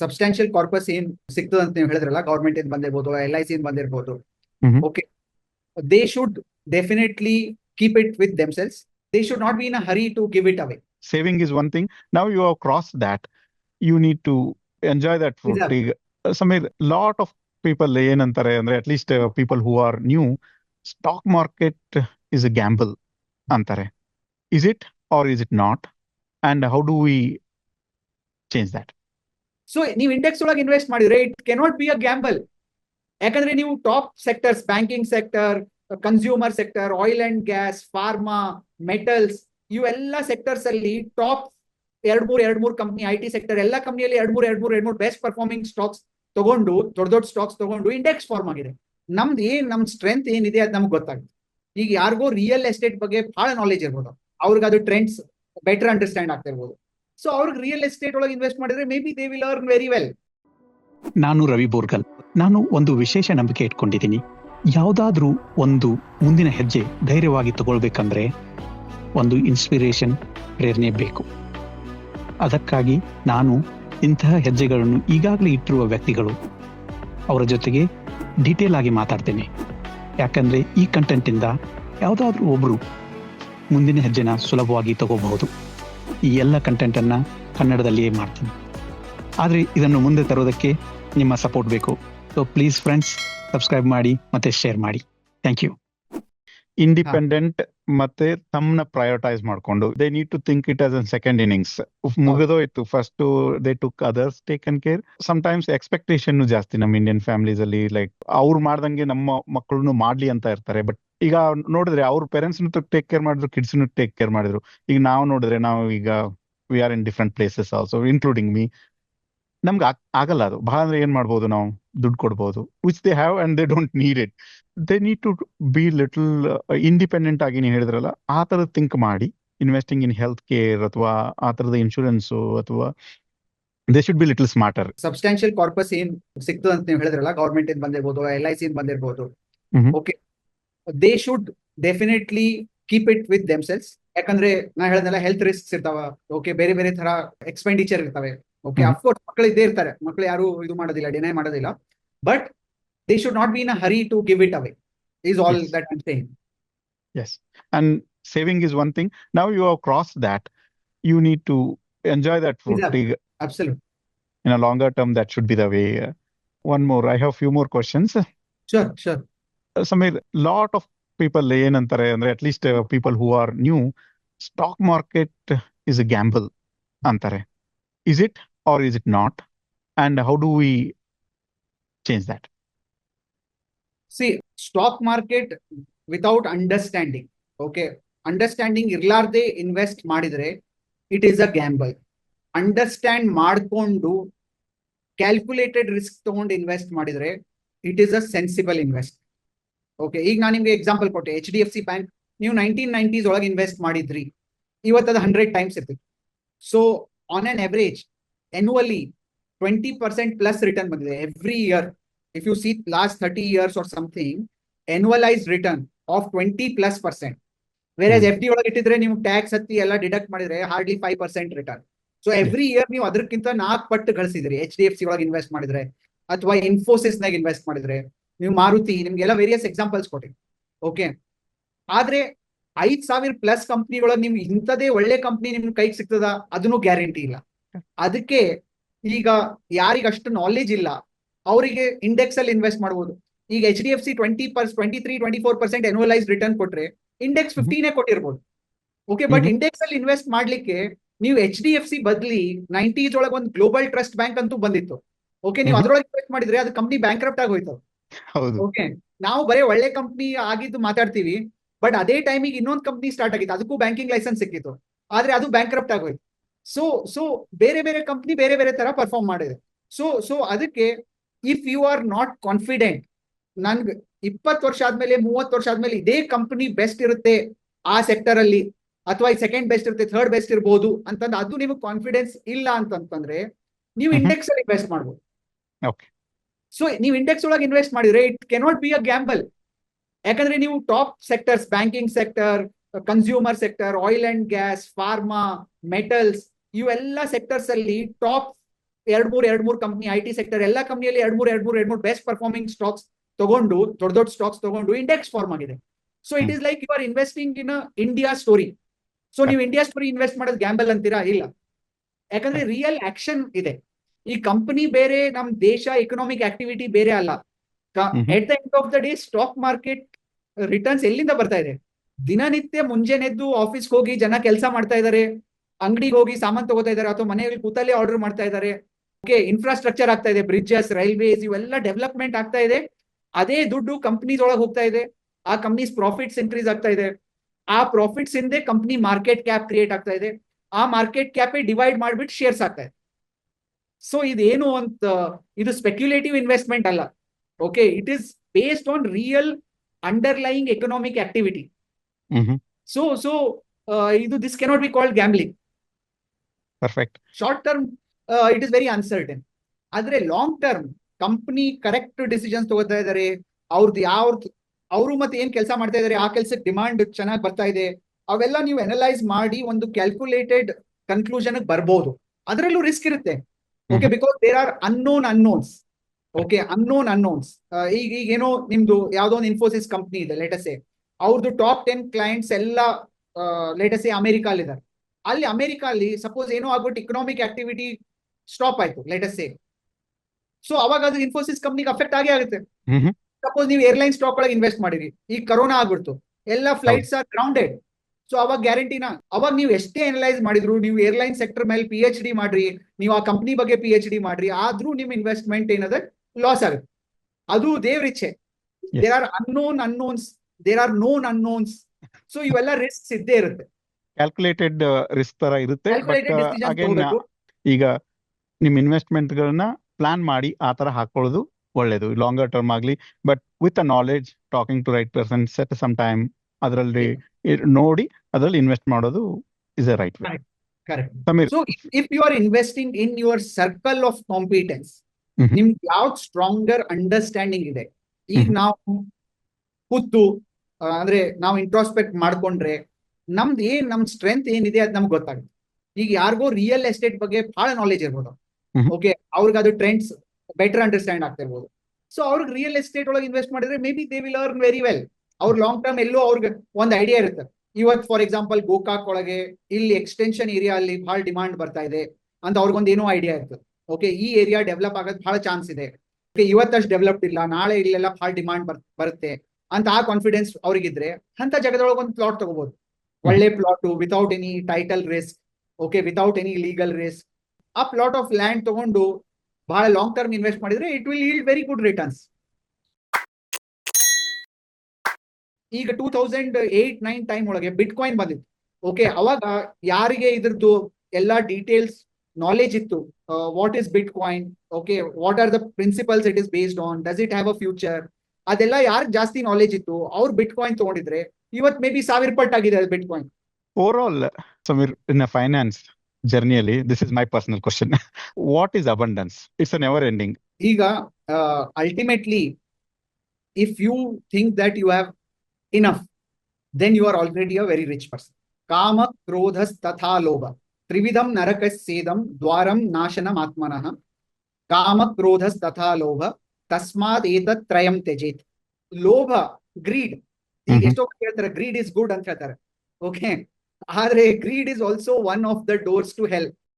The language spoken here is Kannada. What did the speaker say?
ಸಬ್ಸ್ಟಾನ್ಷಿಯಲ್ ಕಾರ್ಪಸ್ ಏನ್ ಸಿಗ್ತದೆ ಅಂತ ನೀವು ಹೇಳಿದ್ರಲ್ಲ ಗವರ್ಮೆಂಟ್ ಇಂದ ಬಂದಿರ್ಬೋದು ಎಲ್ ಐ ಸಿ ಬಂದಿರ್ಬೋದು Mhm. Okay they should definitely keep it with themselves they should not be in a hurry to give it away saving is one thing. Now you have crossed that. You need to enjoy that fruit. Exactly. ಈಗ ಸಮೀರ್ ಲಾಟ್ ಆಫ್ ಪೀಪಲ್ ಏನಂತಾರೆ ಅಂದ್ರೆ at least people who are new stock market is a gamble ಅಂತಾರೆ is it or is it not and how do we change that so ನೀವು ಇಂಡೆಕ್ಸ್ ಒಳಗೆ ಇನ್ವೆಸ್ಟ್ ಮಾಡಿದ್ರೆ it cannot be a gamble ಯಾಕಂದ್ರೆ ನೀವು top sectors banking sector consumer sector oil and gas pharma metals ಇವೆಲ್ಲ ಸೆಕ್ಟರ್ಸ್ ಅಲ್ಲಿ ಟಾಪ್ ಎರಡ್ ಮೂರ್ ಎರಡ್ ಮೂರ್ ಕಂಪ್ನಿ ಐ ಟಿ ಸೆಕ್ಟರ್ ಎಲ್ಲ ಕಂಪ್ನಿಯಲ್ಲಿ ಎರಡ್ ಮೂರ್ ಎರಡ್ ಮೂರ್ ಎರಡ್ ಮೂರ್ ಬೆಸ್ಟ್ ಪರ್ಫಾರ್ಮಿಂಗ್ ಸ್ಟಾಕ್ಸ್ ತಗೊಂಡು, ದೊಡ್ಡ ದೊಡ್ಡ ಸ್ಟಾಕ್ಸ್ ತಗೊಂಡು ಇಂಡೆಕ್ಸ್ ಫಾರ್ಮ್ ಆಗಿದೆ. ನಮ್ದು ಏನ್ ನಮ್ ಸ್ಟ್ರೆಂತ್ ಏನಿದೆ ಅದು ನಮ್ಗೆ ಗೊತ್ತಾಗುತ್ತೆ. ಈಗ ಯಾರಿಗೋ ರಿಯಲ್ ಎಸ್ಟೇಟ್ ಬಗ್ಗೆ ಬಹಳ ನಾಲೆಜ್ ಇರ್ಬೋದು. ಅವ್ರಿಗೆ ಅದು ಟ್ರೆಂಡ್ಸ್ ಬೆಟರ್ ಅಂಡರ್ಸ್ಟ್ಯಾಂಡ್ ಆಗ್ತಿರ್ಬೋದು. ಸೊ ಅವ್ರಿಗೆ ರಿಯಲ್ ಎಸ್ಟೇಟ್ ಒಳಗೆ ಇನ್ವೆಸ್ಟ್ ಮಾಡಿದ್ರೆ maybe they will earn very well ನಾನು ರವಿ ಬೋರ್ಗಲ್. ನಾನು ಒಂದು ವಿಶೇಷ ನಂಬಿಕೆ ಇಟ್ಕೊಂಡಿದ್ದೀನಿ. ಯಾವುದಾದ್ರೂ ಒಂದು ಮುಂದಿನ ಹೆಜ್ಜೆ ಧೈರ್ಯವಾಗಿ ತಗೊಳ್ಬೇಕಂದ್ರೆ ಒಂದು ಇನ್ಸ್ಪಿರೇಷನ್ ಪ್ರೇರಣೆ ಬೇಕು. ಅದಕ್ಕಾಗಿ ನಾನು ಇಂತಹ ಹೆಜ್ಜೆಗಳನ್ನು ಈಗಾಗಲೇ ಇಟ್ಟಿರುವ ವ್ಯಕ್ತಿಗಳು ಅವರ ಜೊತೆಗೆ ಡೀಟೇಲ್ ಆಗಿ ಮಾತಾಡ್ತೇನೆ. ಯಾಕಂದ್ರೆ ಈ ಕಂಟೆಂಟಿಂದ ಯಾವುದಾದ್ರೂ ಒಬ್ಬರು ಮುಂದಿನ ಹೆಜ್ಜೆನ ಸುಲಭವಾಗಿ ತಗೋಬಹುದು. ಈ ಎಲ್ಲ ಕಂಟೆಂಟನ್ನು ಕನ್ನಡದಲ್ಲಿಯೇ ಮಾಡ್ತೀನಿ. ಆದರೆ ಇದನ್ನು ಮುಂದೆ ತರೋದಕ್ಕೆ ನಿಮ್ಮ ಸಪೋರ್ಟ್ ಬೇಕು. ಸೊ ಪ್ಲೀಸ್ ಫ್ರೆಂಡ್ಸ್ ಸಬ್ಸ್ಕ್ರೈಬ್ ಮಾಡಿ ಮತ್ತೆ ಶೇರ್ ಮಾಡಿ. ಥ್ಯಾಂಕ್ ಯು ಇಂಡಿಪೆಂಡೆಂಟ್ ಮತ್ತೆ ತಮ್ಮನ್ನ ಪ್ರಯೋಟೈಸ್ ಮಾಡ್ಕೊಂಡು they need to think it as an second innings ಮುಗಿದೋಯ್ತು. First they took others taken care sometimes expectation ಜಾಸ್ತಿ ನಮ್ಮ ಇಂಡಿಯನ್ ಫ್ಯಾಮಿಲೀಸ್ ಅಲ್ಲಿ ಲೈಕ್ ಅವ್ರು ಮಾಡ್ದಂಗೆ ನಮ್ಮ ಮಕ್ಕಳನ್ನು ಮಾಡ್ಲಿ ಅಂತ ಇರ್ತಾರೆ ಬಟ್ ಈಗ ನೋಡಿದ್ರೆ ಅವ್ರ ಪೇರೆಂಟ್ಸ್ ಟೇಕ್ ಕೇರ್ ಮಾಡಿದ್ರು ಕಿಡ್ಸ್ ಟೇಕ್ ಕೇರ್ ಮಾಡಿದ್ರು. ಈಗ ನಾವು ನೋಡಿದ್ರೆ ನಾವು ಈಗ we are in different places also including me ನಮ್ಗೆ ಆಗಲ್ಲ ಅದು. ಬಹಳ ಅಂದ್ರೆ ಏನ್ ಮಾಡ್ಬೋದು ನಾವು? ದುಡ್ಡು ಕೊಡ್ಬೋದು. Which they have and they don't need it they need to be little independent ಆಗಿ ನೀವು ಹೇಳಿದ್ರಲ್ಲ ಆ ಥರ ಥಿಂಕ್ ಮಾಡಿ ಇನ್ವೆಸ್ಟಿಂಗ್ ಇನ್ ಹೆಲ್ತ್ ಕೇರ್ ಅಥವಾ ಆ ಥರದ ಇನ್ಶೂರೆನ್ಸ್ ಅಥವಾ they should be little smarter substantial corpus ಏನ್ ಸಿಕ್ತು ಅಂತ ನೀವು ಹೇಳಿದ್ರಲ್ಲ ಗವರ್ಮೆಂಟ್ ಇಂದ ಬಂದಿರ್ಬೋದು ಎಲ್ ಐ ಸಿ ಬಂದಿರ್ಬೋದು. Okay they should definitely keep it with themselves ಯಾಕಂದ್ರೆ ನಾ ಹೇಳ್ದಲ್ಲ ಹೆಲ್ತ್ ರಿಸ್ಕ್ಸ್ ಇರ್ತಾವ. ಓಕೆ ಬೇರೆ ಬೇರೆ ತರ ಎಕ್ಸ್ಪೆಂಡಿಚರ್ ಇರ್ತವೆ. Okay Mhm. ಅಫ್ಕೋರ್ಸ್ ಮಕ್ಕಳು ಇದ್ದೇ ಇರ್ತಾರೆ. ಮಕ್ಕಳು ಯಾರು ಇದು ಮಾಡೋದಿಲ್ಲ ಡಿನೈ ಮಾಡೋದಿಲ್ಲ. But they should not be in a hurry to give it away is all Yes. That I'm saying yes and saving is one thing ನಾವು you have cross that you need to enjoy that fruit Exactly. ಈಗ absolute in a longer term that should be the way. One more. I have few more questions. Sure sure Uh, Samir, lot of people ಏನಂತಾರೆ ಅಂದ್ರೆ at least people who are new stock market is a gamble ಅಂತಾರೆ is it or is it not and how do we change that see stock market without understanding okay understanding ಇರ್ಲಾರ್ದೆ ಇನ್ವೆಸ್ಟ್ ಮಾಡಿದ್ರೆ it is a gamble understand ಮಾಡಿಕೊಂಡು ಕ್ಯಾಲ್ಕುಲೇಟೆಡ್ ರಿಸ್ಕ್ ತಗೊಂಡು ಇನ್ವೆಸ್ಟ್ ಮಾಡಿದ್ರೆ it is a sensible invest okay ಈಗ ನಾನು ನಿಮ್ಗೆ ಎಕ್ಸಾಂಪಲ್ ಕೊಟ್ಟೆ H D F C bank ನೀವು ನೈನ್ಟೀನ್ ನೈನ್ಟೀಸ್ ಒಳಗೆ ಇನ್ವೆಸ್ಟ್ ಮಾಡಿದ್ರಿ. ಇವತ್ತದ ಹಂಡ್ರೆಡ್ ಟೈಮ್ಸ್ ಇರ್ತಿತ್ತು so on on average annually twenty percent plus return ಬಂದಿದೆ. Every year if you see last thirty 30 years or something annualised return of 20 plus percent ಬೇರೆ ಎಫ್ ಡಿ ಒಳಗೆ ಇಟ್ಟಿದ್ರೆ ನೀವು ಟ್ಯಾಕ್ಸ್ ಹತ್ತಿ ಎಲ್ಲ ಡಿಡಕ್ಟ್ ಮಾಡಿದ್ರೆ hardly five percent return so every year ನೀವು ಅದಕ್ಕಿಂತ ನಾಲ್ಕು ಪಟ್ಟು ಗಳಿಸಿದ್ರಿ. ಎಚ್ ಡಿ ಎಫ್ ಸಿ ಒಳಗೆ ಇನ್ವೆಸ್ಟ್ ಮಾಡಿದ್ರೆ ಅಥವಾ ಇನ್ಫೋಸಿಸ್ ನಾಗ ಇನ್ವೆಸ್ಟ್ ಮಾಡಿದ್ರೆ. ನೀವು ಮಾರುತಿ ನಿಮ್ಗೆಲ್ಲ ವೇರಿಯಸ್ ಎಕ್ಸಾಂಪಲ್ಸ್ ಕೊಟ್ಟಿ ಓಕೆ ಆದ್ರೆ ಐದ್ ಸಾವಿರ ಪ್ಲಸ್ ಕಂಪ್ನಿಗಳೊಳಗೆ ನಿಮ್ಗೆ ಇಂಥದೇ ಒಳ್ಳೆ ಕಂಪ್ನಿ ನಿಮ್ ಕೈಗೆ ಸಿಗ್ತದ? ಅದನ್ನು ಗ್ಯಾರಂಟಿ ಇಲ್ಲ. ಅದಕ್ಕೆ ಈಗ ಯಾರಿಗ ಅಷ್ಟು ನಾಲೆಜ್ ಇಲ್ಲ ಅವರಿಗೆ ಇಂಡೆಕ್ಸ್ ಅಲ್ಲಿ ಇನ್ವೆಸ್ಟ್ ಮಾಡಬಹುದು ಈಗ H D F C twenty per twenty three twenty four percent annualised return ಕೊಟ್ರೆ ಇಂಡೆಕ್ಸ್. ಫಿಫ್ಟೀನೇ ಕೊಟ್ಟಿರ್ಬೋದು. Okay but. ಇಂಡೆಕ್ಸ್ ಅಲ್ಲಿ ಇನ್ವೆಸ್ಟ್ ಮಾಡ್ಲಿಕ್ಕೆ ನೀವು ಎಚ್ ಡಿ ಎಫ್ ಸಿ ಬದ್ಲಿ ನೈಂಟೀಸ್ ಒಳಗೆ ಒಂದು ಗ್ಲೋಬಲ್ ಟ್ರಸ್ಟ್ ಬ್ಯಾಂಕ್ ಅಂತೂ ಬಂದಿತ್ತು. ಓಕೆ ನೀವು. ಅದ್ರೊಳಗೆ ಇನ್ವೆಸ್ಟ್ ಮಾಡಿದ್ರೆ ಅದು ಕಂಪ್ನಿ ಬ್ಯಾಂಕ್ರಪ್ಟ್ ಆಗಿ ಹೋಯ್ತು ಓಕೆ ನಾವು ಬರೀ ಒಳ್ಳೆ ಕಂಪ್ನಿ ಆಗಿದ್ದು ಮಾತಾಡ್ತೀವಿ ಬಟ್ ಅದೇ ಟೈಮಿಗೆ ಇನ್ನೊಂದು ಕಂಪ್ನಿ ಸ್ಟಾರ್ಟ್ ಆಗಿತ್ತು. ಅದಕ್ಕೂ ಬ್ಯಾಂಕಿಂಗ್ ಲೈಸೆನ್ಸ್ ಸಿಕ್ಕಿತ್ತು. ಆದ್ರೆ ಅದು ಬ್ಯಾಂಕ್ರಪ್ಟ್ ಆಗೋಯ್ತು. ಸೊ ಸೊ ಬೇರೆ ಬೇರೆ ಕಂಪ್ನಿ ಬೇರೆ ಬೇರೆ ತರ ಪರ್ಫಾರ್ಮ್ ಮಾಡಿದೆ. ಸೊ ಸೊ ಅದಕ್ಕೆ if you are not confident ನನ್ಗೆ ಇಪ್ಪತ್ತು ವರ್ಷ ಆದ್ಮೇಲೆ ಮೂವತ್ತು ವರ್ಷ ಆದ್ಮೇಲೆ ಇದೇ ಕಂಪನಿ ಬೆಸ್ಟ್ ಇರುತ್ತೆ ಆ ಸೆಕ್ಟರ್ ಅಲ್ಲಿ ಅಥವಾ ಸೆಕೆಂಡ್ ಬೆಸ್ಟ್ ಇರುತ್ತೆ ಥರ್ಡ್ ಬೆಸ್ಟ್ ಇರ್ಬೋದು ಅಂತಂದ್ರೆ ಅದು ನಿಮಗೆ ಕಾನ್ಫಿಡೆನ್ಸ್ ಇಲ್ಲ ಅಂತಂತಂದ್ರೆ ನೀವು. ಇಂಡೆಕ್ಸ್ ಅಲ್ಲಿ ಇನ್ವೆಸ್ಟ್ ಮಾಡ್ಬೋದು. ಸೊ ನೀವು ಇಂಡೆಕ್ಸ್ ಒಳಗೆ ಇನ್ವೆಸ್ಟ್ ಮಾಡಿದ್ರೆ it cannot be a gamble ಯಾಕಂದ್ರೆ ನೀವು top sectors banking sector consumer sector oil and gas pharma metals ಇವೆಲ್ಲ ಸೆಕ್ಟರ್ಸ್ ಅಲ್ಲಿ ಟಾಪ್ ಎರಡ್ ಮೂರ್ ಎರಡ್ ಮೂರ್ ಕಂಪ್ನಿ ಐ ಟಿ ಸೆಕ್ಟರ್ ಎಲ್ಲ ಕಂಪ್ನಿಯಲ್ಲಿ ಎರಡ್ ಮೂರ್ ಎರಡ್ ಮೂರ್ ಎರಡ್ ಮೂರ್ ಬೆಸ್ಟ್ ಪರ್ಫಾರ್ಮಿಂಗ್ ಸ್ಟಾಕ್ಸ್ ತಗೊಂಡು ದೊಡ್ಡ ದೊಡ್ಡ ಸ್ಟಾಕ್ಸ್ ತಗೊಂಡು ಇಂಡೆಕ್ಸ್ ಫಾರ್ಮ್ ಆಗಿದೆ. So it is like you are investing in India story so ನೀವು ಇಂಡಿಯಾ ಸ್ಟೋರಿ ಇನ್ವೆಸ್ಟ್ ಮಾಡೋದು ಗ್ಯಾಂಬಲ್ ಅಂತೀರಾ? ಇಲ್ಲ. ಯಾಕಂದ್ರೆ ರಿಯಲ್ ಆಕ್ಷನ್ ಇದೆ. ಈ ಕಂಪನಿ ಬೇರೆ ನಮ್ ದೇಶ ಎಕನಾಮಿಕ್ ಆಕ್ಟಿವಿಟಿ ಬೇರೆ ಅಲ್ಲ. At the end of the day stock market returns ಎಲ್ಲಿಂದ ಬರ್ತಾ ಇದೆ? ದಿನನಿತ್ಯ ಮುಂಜಾನೆದ್ದು ಆಫೀಸ್ ಹೋಗಿ ಜನ ಕೆಲಸ ಮಾಡ್ತಾ ಇದ್ದಾರೆ ಅಂಗಡಿಗೆ ಹೋಗಿ ಸಾಮಾನ್ ತಗೋತಾ ಇದ್ದಾರೆ ಅಥವಾ ಮನೆಯಲ್ಲಿ ಕೂತಲ್ಲೇ ಆರ್ಡರ್ ಮಾಡ್ತಾ ಇದ್ದಾರೆ ಓಕೆ ಇನ್ಫ್ರಾಸ್ಟ್ರಕ್ಚರ್ ಆಗ್ತಾ ಇದೆ ಬ್ರಿಡ್ಜಸ್ ರೈಲ್ವೇಸ್ ಇವೆಲ್ಲ ಡೆವಲಪ್ಮೆಂಟ್ ಆಗ್ತಾ ಇದೆ. ಅದೇ ದುಡ್ಡು ಕಂಪ್ನೀಸ್ ಒಳಗೆ ಹೋಗ್ತಾ ಇದೆ. ಆ ಕಂಪ್ನೀಸ್ ಪ್ರಾಫಿಟ್ಸ್ ಇನ್ಕ್ರೀಸ್ ಆಗ್ತಾ ಇದೆ. ಆ ಪ್ರಾಫಿಟ್ಸ್ ಹಿಂದೆ ಕಂಪ್ನಿ ಮಾರ್ಕೆಟ್ ಕ್ಯಾಪ್ ಕ್ರಿಯೇಟ್ ಆಗ್ತಾ ಇದೆ. ಆ ಮಾರ್ಕೆಟ್ ಕ್ಯಾಪ್ ಡಿವೈಡ್ ಮಾಡ್ಬಿಟ್ಟು ಶೇರ್ಸ್ ಆಗ್ತಾ ಇದೆ. ಸೊ ಇದೇನು ಅಂತ ಇದು ಸ್ಪೆಕ್ಯುಲೇಟಿವ್ ಇನ್ವೆಸ್ಟ್ಮೆಂಟ್ ಅಲ್ಲ. Okay it is based on real underlying economic activity so so ಇದು this cannot be called gambling perfect short term it is very uncertain ಆದ್ರೆ long term company correct decisions ತಗೋತಾ ಇದಾರೆ. ಅವ್ರದ್ದು ಯಾವ್ದು ಅವರು ಮತ್ತೆ ಏನ್ ಕೆಲಸ ಮಾಡ್ತಾ ಇದಾರೆ ಆ ಕೆಲಸಕ್ಕೆ ಡಿಮಾಂಡ್ ಚೆನ್ನಾಗಿ ಬರ್ತಾ ಇದೆ. ಅವೆಲ್ಲ ನೀವು ಅನಲೈಸ್ ಮಾಡಿ ಒಂದು ಕ್ಯಾಲ್ಕುಲೇಟೆಡ್ ಕನ್ಕ್ಲೂಷನ್ ಬರ್ಬೋದು. ಅದರಲ್ಲೂ ರಿಸ್ಕ್ ಇರುತ್ತೆ. Okay because there are unknown unknowns okay unknown unknowns ಈಗ ಈಗ ಏನೋ ನಿಮ್ದು ಯಾವ್ದೋ ಒಂದು ಇನ್ಫೋಸಿಸ್ ಕಂಪ್ನಿ ಇದೆ ಲೇಟಸೆ ಅವ್ರದ್ದು ಟಾಪ್ ಟೆನ್ ಕ್ಲೈಂಟ್ಸ್ ಎಲ್ಲ ಲೇಟಸೆ ಅಮೆರಿಕಾಲಿದ್ದಾರೆ ಅಲ್ಲಿ ಅಮೆರಿಕಲ್ಲಿ ಸಪೋಸ್ ಏನೋ ಆಗ್ಬಿಟ್ಟು ಇಕನಾಮಿಕ್ ಆಕ್ಟಿವಿಟಿ ಸ್ಟಾಪ್ ಆಯ್ತು ಲೇಟೆಸ್ಟ್ ಸೊ ಅವಾಗ ಅದು ಇನ್ಫೋಸಿಸ್ ಕಂಪ್ನಿಗೆ ಅಫೆಕ್ಟ್ ಆಗೇ ಆಗುತ್ತೆ. ಸಪೋಸ್ ನೀವು ಏರ್ಲೈನ್ ಸ್ಟಾಕ್ ಒಳಗೆ ಇನ್ವೆಸ್ಟ್ ಮಾಡಿರಿ ಈಗ ಕರೋನಾ ಆಗ್ಬಿಡ್ತು. ಎಲ್ಲ ಫ್ಲೈಟ್ಸ್ ಆರ್ ಗ್ರೌಂಡೆಡ್ ಸೊ ಅವಾಗ ಗ್ಯಾರಂಟಿನ ಅವಾಗ ನೀವು ಎಷ್ಟೇ ಅನಲೈಸ್ ಮಾಡಿದ್ರು ನೀವು ಏರ್ಲೈನ್ ಸೆಕ್ಟರ್ ಮೇಲೆ ಪಿ ಎಚ್ ಡಿ ಮಾಡ್ರಿ ನೀವು ಆ ಕಂಪ್ನಿ ಬಗ್ಗೆ ಪಿ ಎಚ್ ಡಿ ಮಾಡ್ರಿ ಆದ್ರೂ ನಿಮ್ ಇನ್ವೆಸ್ಟ್ಮೆಂಟ್ ಏನದ? ಲಾಸ್ ಆಗುತ್ತೆ. ಅದು ದೇವ್ರಿಚ್ಛೆ ಇಚ್ಛೆ. There are unknown unknowns there are known unknowns so ಇವೆಲ್ಲ ರಿಸ್ಕ್ ಇದ್ದೇ ಇರುತ್ತೆ. ಕ್ಯಾಲ್ಕುಲೇಟೆಡ್ ರಿಸ್ಕ್ ತರ ಇರುತ್ತೆ. ತಗೋಬೇಕು. ಈಗ ನಿಮ್ ಇನ್ವೆಸ್ಟ್ಮೆಂಟ್ ಗಳನ್ನ ಪ್ಲಾನ್ ಮಾಡಿ ಆ ತರ ಹಾಕೊಳ್ಳೋದು ಒಳ್ಳೇದು. ಲಾಂಗರ್ ಟರ್ಮ್ ಆಗ್ಲಿ but with a knowledge talking to right person set some time ಅದರಲ್ಲಿ ನೋಡಿ ಅದರಲ್ಲಿ ಇನ್ವೆಸ್ಟ್ ಮಾಡೋದು is a right way correct so if you are investing in your circle of competence. ನಿಮ್ಗೆ ಯಾವ್ದು ಸ್ಟ್ರಾಂಗರ್ ಅಂಡರ್ಸ್ಟ್ಯಾಂಡಿಂಗ್ ಇದೆ? ಈಗ. ನಾವು ಕೂತು ಅಂದ್ರೆ ನಾವು ಇಂಟ್ರಾಸ್ಪೆಕ್ಟ್ ಮಾಡ್ಕೊಂಡ್ರೆ ನಮ್ದು ಏನ್ ನಮ್ ಸ್ಟ್ರೆಂತ್ ಏನಿದೆ ಅದು ನಮ್ಗೆ ಗೊತ್ತಾಗುತ್ತೆ. ಈಗ ಯಾರಿಗೋ ರಿಯಲ್ ಎಸ್ಟೇಟ್ ಬಗ್ಗೆ ಬಹಳ ನಾಲೆಜ್ ಇರ್ಬೋದು. ಓಕೆ ಅವ್ರಿಗೆ ಅದು ಟ್ರೆಂಡ್ಸ್ ಬೆಟರ್ ಅಂಡರ್ಸ್ಟ್ಯಾಂಡ್ ಆಗ್ತಿರ್ಬೋದು. ಸೊ ಅವ್ರಿಗೆ ರಿಯಲ್ ಎಸ್ಟೇಟ್ ಒಳಗೆ ಇನ್ವೆಸ್ಟ್ ಮಾಡಿದ್ರೆ maybe they will earn very well ಅವ್ರ ಲಾಂಗ್ ಟರ್ಮ್ ಎಲ್ಲೋ ಅವ್ರಿಗೆ ಒಂದು ಐಡಿಯಾ ಇರುತ್ತೆ. ಇವತ್ತು ಫಾರ್ ಎಕ್ಸಾಂಪಲ್ ಗೋಕಾಕ್ ಒಳಗೆ ಇಲ್ಲಿ ಎಕ್ಸ್ಟೆನ್ಷನ್ ಏರಿಯಾ ಅಲ್ಲಿ ಬಹಳ ಡಿಮಾಂಡ್ ಬರ್ತಾ ಇದೆ ಅಂತ ಅವ್ರಿಗೊಂದು ಏನೋ ಐಡಿಯಾ ಇರ್ತದೆ ಓಕೆ ಈ ಏರಿಯಾ ಡೆವಲಪ್ ಆಗೋದು ಬಹಳ ಚಾನ್ಸ್ ಇದೆ. ಇವತ್ತಷ್ಟು ಡೆವಲಪ್ಡ್ ಇಲ್ಲ, ನಾಳೆ ಇಲ್ಲೆಲ್ಲ ಬಹಳ ಡಿಮಾಂಡ್ ಬರುತ್ತೆ ಅಂತ ಆ ಕಾನ್ಫಿಡೆನ್ಸ್ ಅವ್ರಿಗಿದ್ರೆ ಅಂತ ಜಗದೊಳಗೆ ಒಂದು ಪ್ಲಾಟ್ ತಗೋಬಹುದು ಒಳ್ಳೆ plot without any title risk okay without any legal risk ಆ ಪ್ಲಾಟ್ ಆಫ್ ಲ್ಯಾಂಡ್ ತಗೊಂಡು ಬಹಳ ಲಾಂಗ್ ಟರ್ಮ್ ಇನ್ವೆಸ್ಟ್ ಮಾಡಿದ್ರೆ it will yield very good returns ಈಗ two thousand eight nine time ಒಳಗೆ ಬಿಟ್ ಕಾಯಿನ್ ಬಂದಿತ್ತು. ಓಕೆ ಅವಾಗ ಯಾರಿಗೆ ಇದ್ರದ್ದು ಎಲ್ಲಾ ಡೀಟೇಲ್ಸ್ ನಾಲೆಜ್ ಇತ್ತು? What is bitcoin okay what are the principles it is based on does it have a future ಅದೆಲ್ಲ ಯಾರಿಗೆ ಜಾಸ್ತಿ ನಾಲೆಜ್ ಇತ್ತು? ಅವ್ರು ಬಿಟ್ ಕಾಯಿನ್ ತಗೊಂಡಿದ್ರೆ ಇವತ್ ಮೇ ಬಿ ಸಾವಿರ ಪಟ್ಟಾಗಿದೆ ಅದು bitcoin overall Samir in finance ಜರ್ನಿಯಲ್ಲಿ this is my personal question what is abundance it's never ending ಈಗ ultimately if you think that you have Enough then you are already a very rich person ಕಾಮ ಕ್ರೋಧಸ್ ತಥಾ ಲೋಭ ತ್ರಿವಿಧಂ ನರಕಸ್ಸೇದಂ ದ್ವಾರಂ ನಾಶನಂ ಆತ್ಮನಃ ಕಾಮ ಕ್ರೋಧಸ್ ತಥಾ ಲೋಭ ತಸ್ಮಾತ್ ಏತತ್ ತ್ರಯಂ ತ್ಯಜೇತ್ ಲೋಭ ಗ್ರೀಡ್ ಈಗ Mhm. ಎಷ್ಟೋ ಮಂದಿ ಹೇಳ್ತಾರೆ ಗ್ರೀಡ್ ಇಸ್ ಗುಡ್ ಅಂತ ಹೇಳ್ತಾರೆ ಓಕೆ ಆದ್ರೆ greed is also one of the doors to help